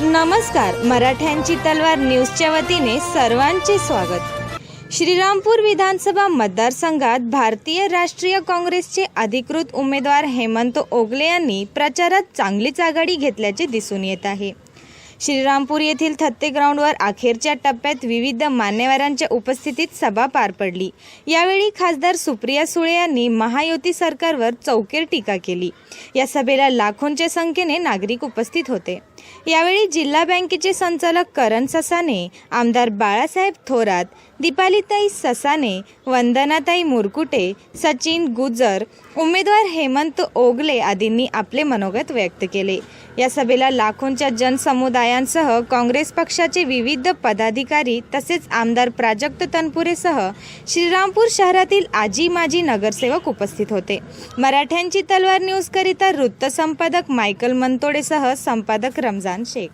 नमस्कार मराठ्यांची तलवार न्यूजच्या वतीने सर्वांचे स्वागत. श्रीरामपूर विधानसभा मतदारसंघात भारतीय राष्ट्रीय काँग्रेसचे अधिकृत उमेदवार हेमंत ओगले यांनी प्रचारात चांगलीच आघाडी घेतल्याचे दिसून येत आहे. श्रीरामपूर येथील थत्ते ग्राउंडवर अखेरच्या टप्प्यात विविध मान्यवरांच्या उपस्थितीत सभा पार पडली. यावेळी खासदार सुप्रिया सुळे यांनी महायुती सरकारवर चौकीर टीका केली. या सभेला लाखोंच्या संख्येने नागरिक उपस्थित होते. यावेळी जिल्हा बँकेचे संचालक करण ससाने आमदार बाळासाहेब थोरात दीपालीताई ससाने वंदनाताई मुरकुटे सचिन गुजर उमेदवार हेमंत ओगले आदींनी आपले मनोगत व्यक्त केले. या सभेला लाखोंच्या जनसमुदाय जनसमुदायांसह काँग्रेस पक्षाचे विविध पदाधिकारी तसेच आमदार प्राजक्त तनपुरेसह श्रीरामपूर शहरातील आजी माजी नगरसेवक उपस्थित होते. मराठ्यांची तलवार न्यूजकरिता वृत्तसंपादक मायकल मनतोडेसह संपादक रमजान शेख.